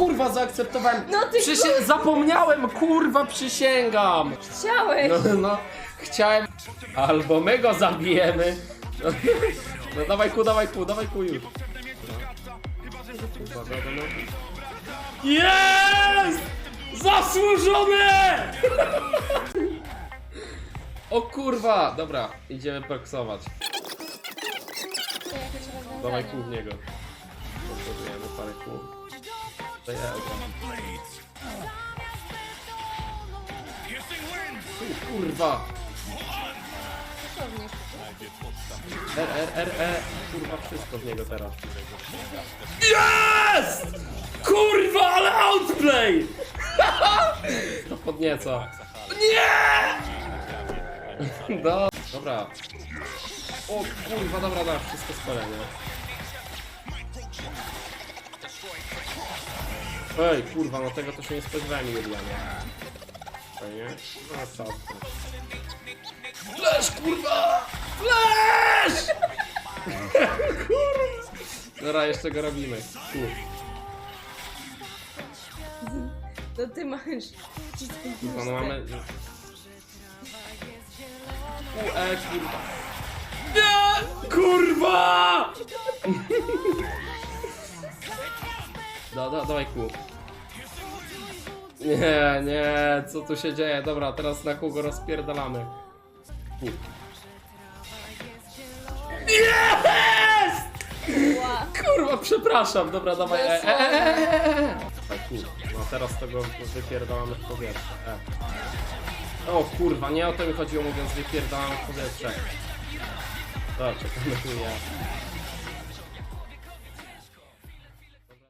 kurwa, zaakceptowałem. No ty Przysię- Zapomniałem, kurwa, przysięgam. Chciałeś! No, no, chciałem. Albo my go zabijemy. No, no dawaj ku, dawaj ku, dawaj ku już. Jest! Zasłużone! O kurwa! Dobra, idziemy rozwiązanie. Dawaj kół w niego. Potrzebujemy parę kół. To ja U, Kurwa! R, R, R, E. Kurwa, wszystko w niego teraz. Jest! Kurwa, ale outplay! To podnieca. Nie! Do... Dobra. O kurwa, dobra, dobra, wszystko spalenie. Ej, kurwa, no tego to się nie spodziewałem, Julianie. Fajnie? No co? Flash, kurwa! Flash! kurwa! Dobra, jeszcze go robimy. Tu. To ty masz. Kurwa, no mamy... UE, kurwa. Nie! Kurwa! Da, da, dawaj kół. Nie, nie, co tu się dzieje? Dobra, teraz na kół go rozpierdalamy. Kół. Jest! Ła. Kurwa, przepraszam, dobra, dawaj. E, e, e, e, e. Dawaj kół. No teraz to go wypierdalamy w powietrze. E. O kurwa, nie o to mi chodziło mówiąc wypierdalamy w powietrze. Dobra, czekamy tu nie.